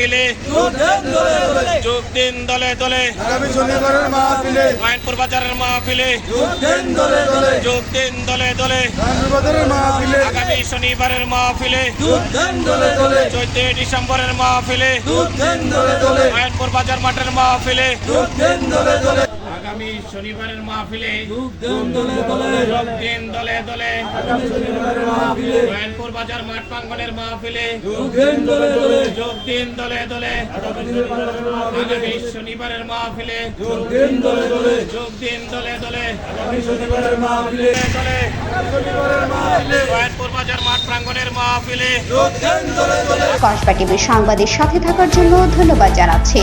মাহফিলে। যোগ দেন দলে। দলে মায়নপুর বাজারের মাহফিলে। যোগ দেন দলে। দলে আগামী শনিবারের মাহফিলে। চৈত্রই ডিসেম্বরের মাহফিলে। মায়নপুর বাজার মাঠের মাহফিলে। আগামী শনিবারের মাহফিলে যোগ দলে দলে। মায়ানপুর বাজার মাঠ প্রাঙ্গণের মাহফিলে যোগ দলে দলে। যোগ দিন দলে দলে আগামী শনিবারের মাহফিলে। যোগ দলে দলে। যোগ দিন দলে দলে শনিবারের মাহফিলে। দলে শনিবারের বাজার মাঠ প্রাঙ্গণের মাহফিলে কসবা টিভির সংবাদের সাথে থাকার জন্য ধন্যবাদ জানাচ্ছি।